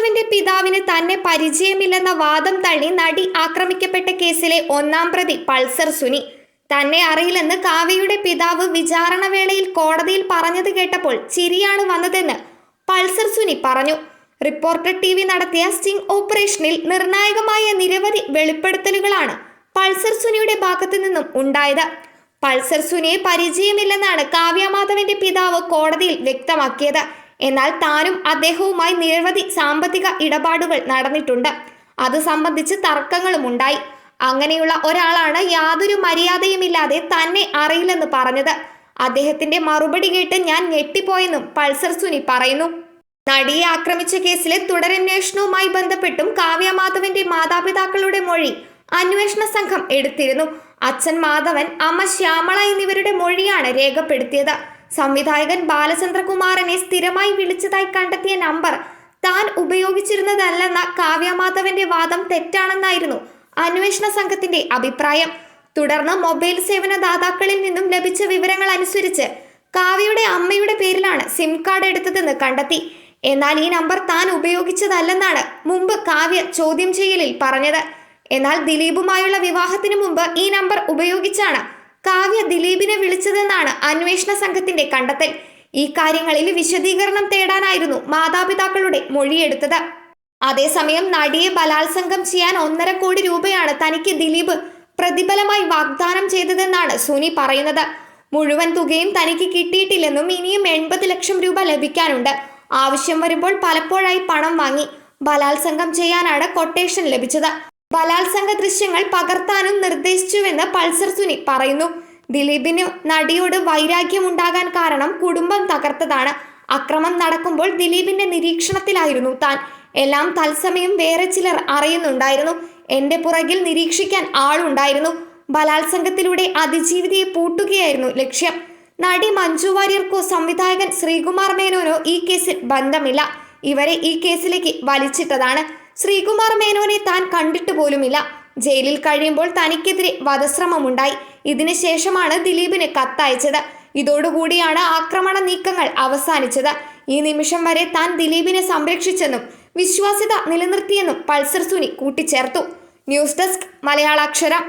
കാവ്യമാധവന്റെ പിതാവിന് തന്നെ പരിചയമില്ലെന്ന വാദം തള്ളി നടി ആക്രമിക്കപ്പെട്ട കേസിലെ ഒന്നാം പ്രതി പൾസർ സുനി. തന്നെ അറിയില്ലെന്ന് കാവ്യയുടെ പിതാവ് വിചാരണ വേളയിൽ കോടതിയിൽ പറഞ്ഞത് കേട്ടപ്പോൾ ചിരിയാണ് വന്നതെന്ന് പൾസർ സുനി പറഞ്ഞു. റിപ്പോർട്ടർ ടി വി നടത്തിയ സ്റ്റിംഗ് ഓപ്പറേഷനിൽ നിർണായകമായ നിരവധി വെളിപ്പെടുത്തലുകളാണ് പൾസർ സുനിയുടെ ഭാഗത്തു നിന്നും ഉണ്ടായത്. പൾസർ സുനിയെ പരിചയമില്ലെന്നാണ് കാവ്യമാധവന്റെ പിതാവ് കോടതിയിൽ വ്യക്തമാക്കിയത്. എന്നാൽ താനും അദ്ദേഹവുമായി നിരവധി സാമ്പത്തിക ഇടപാടുകൾ നടന്നിട്ടുണ്ട്. അത് സംബന്ധിച്ച് തർക്കങ്ങളും ഉണ്ടായി അങ്ങനെയുള്ള ഒരാളാണ് യാതൊരു മര്യാദയുമില്ലാതെ തന്നെ അറിയില്ലെന്ന് പറഞ്ഞത്. അദ്ദേഹത്തിന്റെ മറുപടി കേട്ട് ഞാൻ ഞെട്ടിപ്പോയെന്നും പൾസർ സുനി പറയുന്നു. നടിയെ ആക്രമിച്ച കേസിലെ തുടരന്വേഷണവുമായി ബന്ധപ്പെട്ടും കാവ്യ മാധവന്റെ മാതാപിതാക്കളുടെ മൊഴി അന്വേഷണ സംഘം എടുത്തിരുന്നു. അച്ഛൻ മാധവൻ അമ്മ ശ്യാമള എന്നിവരുടെ മൊഴിയാണ് രേഖപ്പെടുത്തിയത്. സംവിധായകൻ ബാലചന്ദ്രകുമാറിനെ സ്ഥിരമായി വിളിച്ചതായി കണ്ടെത്തിയ നമ്പർ താൻ ഉപയോഗിച്ചിരുന്നതല്ലെന്ന കാവ്യമാധവന്റെ വാദം തെറ്റാണെന്നായിരുന്നു അന്വേഷണ സംഘത്തിന്റെ അഭിപ്രായം. തുടർന്ന് മൊബൈൽ സേവന ദാതാക്കളിൽ നിന്നും ലഭിച്ച വിവരങ്ങൾ അനുസരിച്ച് കാവ്യയുടെ അമ്മയുടെ പേരിലാണ് സിം കാർഡ് എടുത്തതെന്ന് കണ്ടെത്തി. എന്നാൽ ഈ നമ്പർ താൻ ഉപയോഗിച്ചതല്ലെന്നാണ് മുമ്പ് കാവ്യ ചോദ്യം ചെയ്യലിൽ പറഞ്ഞത്. എന്നാൽ ദിലീപുമായുള്ള വിവാഹത്തിന് മുമ്പ് ഈ നമ്പർ ഉപയോഗിച്ചാണ് കാവ്യ ദിലീപിനെ വിളിച്ചതെന്നാണ് അന്വേഷണ സംഘത്തിന്റെ കണ്ടെത്തൽ. ഈ കാര്യങ്ങളിൽ വിശദീകരണം തേടാനായിരുന്നു മാതാപിതാക്കളുടെ മൊഴിയെടുത്തത്. അതേസമയം നടിയെ ബലാത്സംഗം ചെയ്യാൻ ഒന്നര കോടി രൂപയാണ് തനിക്ക് ദിലീപ് പ്രതിഫലമായി വാഗ്ദാനം ചെയ്തതെന്നാണ് സുനി പറയുന്നത്. മുഴുവൻ തുകയും തനിക്ക് കിട്ടിയിട്ടില്ലെന്നും ഇനിയും എൺപത് ലക്ഷം രൂപ ലഭിക്കാനുണ്ട്. ആവശ്യം വരുമ്പോൾ പലപ്പോഴായി പണം വാങ്ങി ബലാത്സംഗം ചെയ്യാനാണ് കൊട്ടേഷൻ ലഭിച്ചത്. ബലാത്സംഗ ദൃശ്യങ്ങൾ പകർത്താനും നിർദ്ദേശിച്ചുവെന്ന് പൾസർ സുനി പറയുന്നു. ദിലീപിന് നടിയോട് വൈരാഗ്യമുണ്ടാകാൻ കാരണം കുടുംബം തകർത്തതാണ്. അക്രമം നടക്കുമ്പോൾ ദിലീപിന്റെ നിരീക്ഷണത്തിലായിരുന്നു താൻ. എല്ലാം തത്സമയം വേറെ ചിലർ അറിയുന്നുണ്ടായിരുന്നു. എന്റെ പുറകിൽ നിരീക്ഷിക്കാൻ ആളുണ്ടായിരുന്നു. ബലാത്സംഗത്തിലൂടെ അതിജീവിതയെ പൂട്ടുകയായിരുന്നു ലക്ഷ്യം. നടി മഞ്ജു വാര്യർക്കോ സംവിധായകൻ ശ്രീകുമാർ മേനോനോ ഈ കേസിൽ ബന്ധമില്ല. ഇവരെ ഈ കേസിലേക്ക് വലിച്ചിട്ടതാണ്. ശ്രീകുമാർ മേനോനെ താൻ കണ്ടിട്ട് പോലുമില്ല. ജയിലിൽ കഴിയുമ്പോൾ തനിക്കെതിരെ വധശ്രമമുണ്ടായി. ഇതിനുശേഷമാണ് ദിലീപിന് കത്തയച്ചത്. ഇതോടുകൂടിയാണ് ആക്രമണ നീക്കങ്ങൾ അവസാനിച്ചത്. ഈ നിമിഷം വരെ താൻ ദിലീപിനെ സംരക്ഷിച്ചെന്നും വിശ്വാസ്യത നിലനിർത്തിയെന്നും പൾസർ സുനി കൂട്ടിച്ചേർത്തു. News desk മലയാളാക്ഷരം